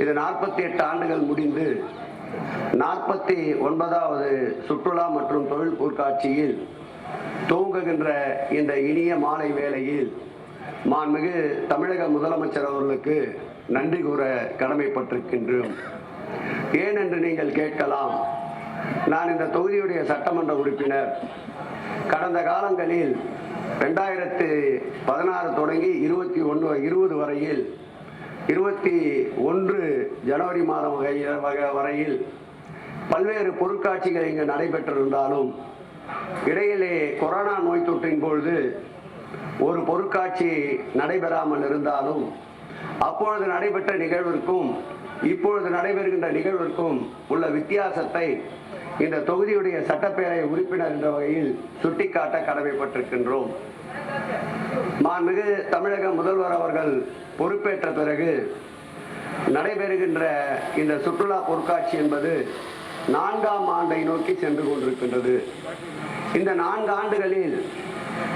இது நாற்பத்தி எட்டு ஆண்டுகள் முடிந்து நாற்பத்தி ஒன்பதாவது சுற்றுலா மற்றும் தொழில் பொருட்காட்சியில் துவங்குகின்ற இந்த இனிய மாலை வேளையில் மாண்புமிகு தமிழக முதலமைச்சர் அவர்களுக்கு நன்றி கூற கடமைப்பட்டிருக்கின்றோம். ஏன் என்று நீங்கள் கேட்கலாம். நான் இந்த தொகுதியுடைய சட்டமன்ற உறுப்பினர். கடந்த காலங்களில் ரெண்டாயிரத்து பதினாறு தொடங்கி இருபத்தி ஒன்று இருபது வரையில் இருபத்தி ஒன்று ஜனவரி மாதம் வகை- வகை- வரையில் பல்வேறு பொருட்காட்சிகள் இங்கு நடைபெற்றிருந்தாலும் இடையிலே கொரோனா நோய் தொற்றின் பொழுது ஒரு பொருட்காட்சி நடைபெறாமல் இருந்தாலும் அப்பொழுது நடைபெற்ற நிகழ்விற்கும் இப்பொழுது நடைபெறுகின்ற நிகழ்விற்கும் உள்ள வித்தியாசத்தை இந்த தொகுதியுடைய சட்டப்பேரவை உறுப்பினர் என்ற வகையில் சுட்டிக்காட்ட கடமைப்பட்டிருக்கின்றோம். மாண்புமிகு தமிழக முதல்வர் அவர்கள் பொறுப்பேற்ற பிறகு நடைபெறுகின்ற இந்த சுற்றுலா பொருட்காட்சி என்பது நான்காம் ஆண்டை நோக்கி சென்று கொண்டிருக்கின்றது. இந்த நான்கு ஆண்டுகளில்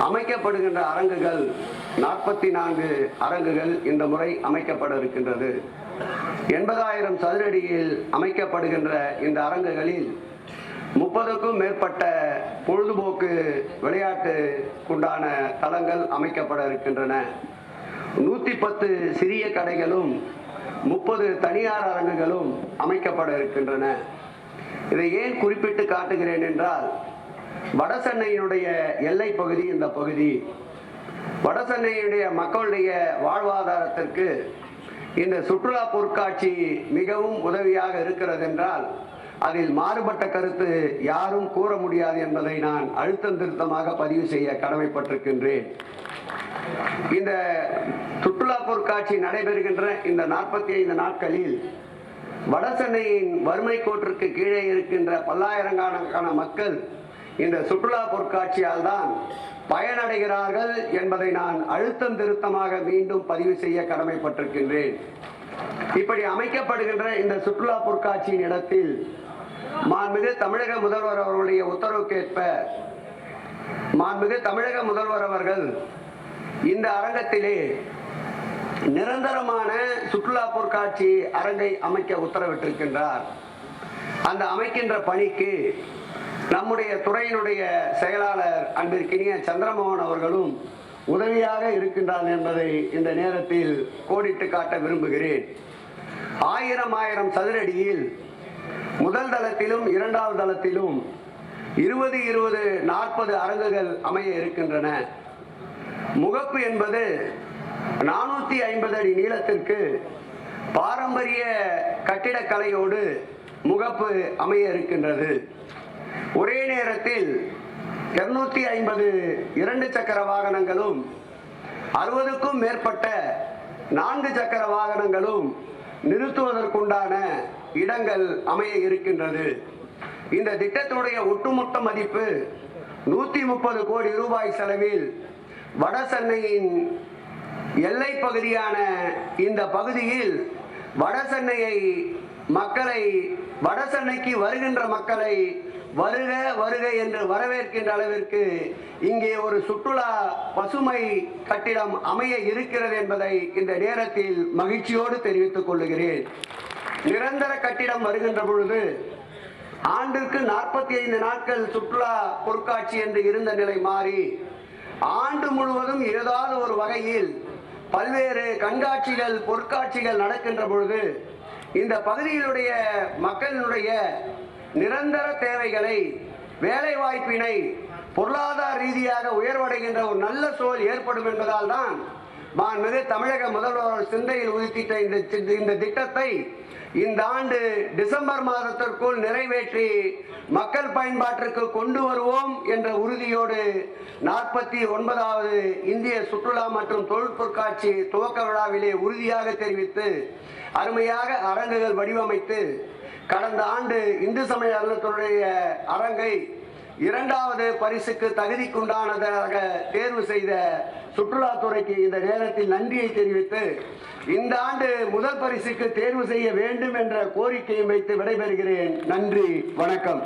அமைக்கப்படுகின்ற அரங்குகள் நாற்பத்தி நான்கு அரங்குகள் இந்த முறை அமைக்கப்பட இருக்கின்றது. எண்பதாயிரம் சதுரடியில் அமைக்கப்படுகின்ற இந்த அரங்குகளில் முப்பதுக்கும் மேற்பட்ட பொழுதுபோக்கு விளையாட்டுக்குண்டான தளங்கள் அமைக்கப்பட இருக்கின்றன. நூற்றி பத்து சிறிய கடைகளும் முப்பது தனியார் அரங்குகளும் அமைக்கப்பட இருக்கின்றன. இதை ஏன் குறிப்பிட்டு காட்டுகிறேன் என்றால் வடசென்னையினுடைய எல்லை பகுதி இந்த பகுதி. வடசென்னையுடைய மக்களுடைய வாழ்வாதாரத்திற்கு இந்த சுற்றுலா பொருட்காட்சி மிகவும் உதவியாக இருக்கிறது என்றால் அதில் மாறுபட்ட கருத்து யாரும் கூற முடியாது என்பதை நான் அழுத்தம் திருத்தமாக பதிவு செய்ய கடமைப்பட்டிருக்கின்றேன். இந்த சுற்றுலா பொருட்காட்சி நடைபெறுகின்ற இந்த நாற்பத்தி ஐந்து நாட்களில் வடசென்னையின் வறுமை கோட்டிற்கு கீழே இருக்கின்ற பல்லாயிரக்கணக்கான மக்கள் இந்த சுற்றுலா பொருட்காட்சியால் தான் பயனடைகிறார்கள் என்பதை நான் அழுத்தம் திருத்தமாக மீண்டும் பதிவு செய்ய கடமைப்பட்டிருக்கின்றேன். இப்படி அமைக்கப்படுகின்ற இந்த சுற்றுலா பொருட்காட்சியின் இடத்தில் மாண்புமிகு தமிழக முதல்வர் அவர்களுடைய உத்தரவுக்கேற்ப மாண்புமிகு தமிழக முதல்வர் அவர்கள் இந்த அரங்கத்திலே நிரந்தரமான சுற்றுலா பொருட்காட்சி அரங்கை அமைக்க உத்தரவிட்டிருக்கின்றார். அந்த அமைக்கின்ற பணிக்கு நம்முடைய துறையினுடைய செயலாளர் அன்பிற்கினிய சந்திரமோகன் அவர்களும் உதவியாக இருக்கின்றார் என்பதை இந்த நேரத்தில் கோடிட்டு காட்ட விரும்புகிறேன். ஆயிரம் ஆயிரம் சதுரடியில் முதல் தளத்திலும் இரண்டாவது தளத்திலும் இருபது இருபது நாற்பது அரங்குகள் அமைய இருக்கின்றன. முகப்பு என்பது நானூற்றி ஐம்பது அடி நீளத்திற்கு பாரம்பரிய கட்டிடக்கலையோடு முகப்பு அமைய இருக்கின்றது. ஒரே நேரத்தில் இருநூத்தி ஐம்பது இரண்டு சக்கர வாகனங்களும் அறுபதுக்கும் மேற்பட்ட நான்கு சக்கர வாகனங்களும் நிறுத்துவதற்குண்டான இடங்கள் அமைய இருக்கின்றது. இந்த திட்டத்தினுடைய ஒட்டுமொத்த மதிப்பு நூத்தி முப்பது கோடி ரூபாய் செலவில் வட சென்னையின் எல்லை பகுதியான இந்த பகுதியில் வட சென்னையை மக்களை வட சென்னைக்கு வருகின்ற மக்களை வருக வருக என்று வரவேற்கின்ற அளவிற்கு இங்கே ஒரு சுற்றுலா பசுமை கட்டிடம் அமைய இருக்கிறது என்பதை இந்த நேரத்தில் மகிழ்ச்சியோடு தெரிவித்துக் கொள்ளுகிறேன். நிரந்தர கட்டிடம் வருகின்ற பொழுது ஆண்டிற்கு நாற்பத்தி ஐந்து நாட்கள் சுற்றுலா பொருட்காட்சி என்று இருந்த நிலை மாறி ஆண்டு முழுவதும் ஏதாவது ஒரு வகையில் பல்வேறு கண்காட்சிகள் பொருட்காட்சிகள் நடக்கின்ற பொழுது இந்த பகுதியிலுடைய மக்களினுடைய நிரந்தர தேவைகளை வேலை வாய்ப்பினை பொருளாதார ரீதியாக உயர்வடைகின்ற ஒரு நல்ல சூழல் ஏற்படும் என்பதால் தான் மாண்புமிகு தமிழக முதல்வர் சிந்தையில் உதித்திட்ட இந்த இந்த திட்டத்தை இந்த ஆண்டு டிசம்பர் மாதத்திற்குள் நிறைவேற்றி மக்கள் பயன்பாட்டிற்கு கொண்டு வருவோம் என்ற உறுதியோடு நாற்பத்தி ஒன்பதாவது இந்திய சுற்றுலா மற்றும் தொழில்பொருட்காட்சி துவக்க விழாவிலே உறுதியாக தெரிவித்து அருமையாக அரங்குகள் வடிவமைத்து கடந்த ஆண்டு இந்து சமய அறநிலையத்துறைய அரங்கை இரண்டாவது பரிசுக்கு தகுதிக்குண்டானதாக தேர்வு செய்த சுற்றுலாத்துறைக்கு இந்த நேரத்தில் நன்றியை தெரிவித்து இந்த ஆண்டு முதல் பரிசுக்கு தேர்வு செய்ய வேண்டும் என்ற கோரிக்கையை வைத்து விடைபெறுகிறேன். நன்றி வணக்கம்.